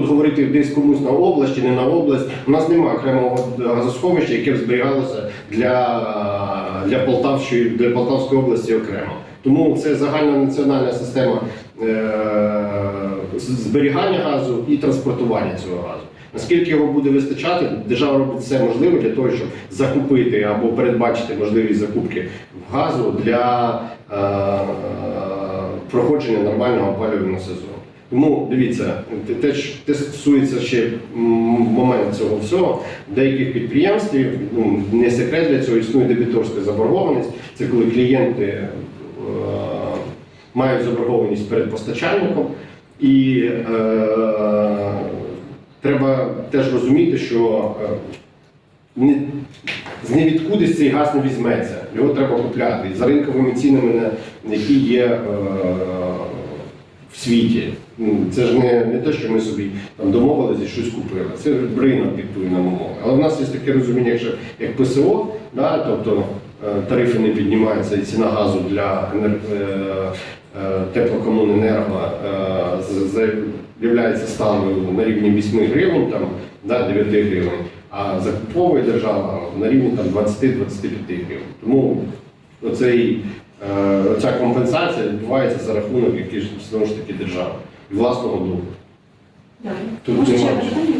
тут говорити десь комусь на область чи не на область. У нас немає окремого газосховища, яке б зберігалося для, для Полтавщини, для Полтавської області окремо. Тому це загальна національна система е, зберігання газу і транспортування цього газу. Наскільки його буде вистачати, держава робить все можливе для того, щоб закупити або передбачити можливість закупки газу для е, проходження нормального опалювального сезону. Тому дивіться, те- те, стосується ще момент цього всього. Деяких підприємств, ну, не секрет для цього існує дебіторська заборгованість. Це коли клієнти е, мають заборгованість перед постачальником, і е, треба теж розуміти, що е, не, з невідкуди цей газ не візьметься. Його треба купляти за ринковими цінами, на- які є е, в світі. Ну, Це ж не, не те, що ми собі там домовилися і щось купили. Це ринок диктує нам умови. Але в нас є таке розуміння, якщо як ПСО, да, тобто е, тарифи не піднімаються і ціна газу для е, е, теплокомуненерго е, з- на рівні 8 гривень, там, да, 9 гривень, а закуповує держава на рівні там, 20-25 гривень. Тому оцей, е, оця компенсація відбувається за рахунок яких, знову ж таки держави і власного долу. Тут немає. питання?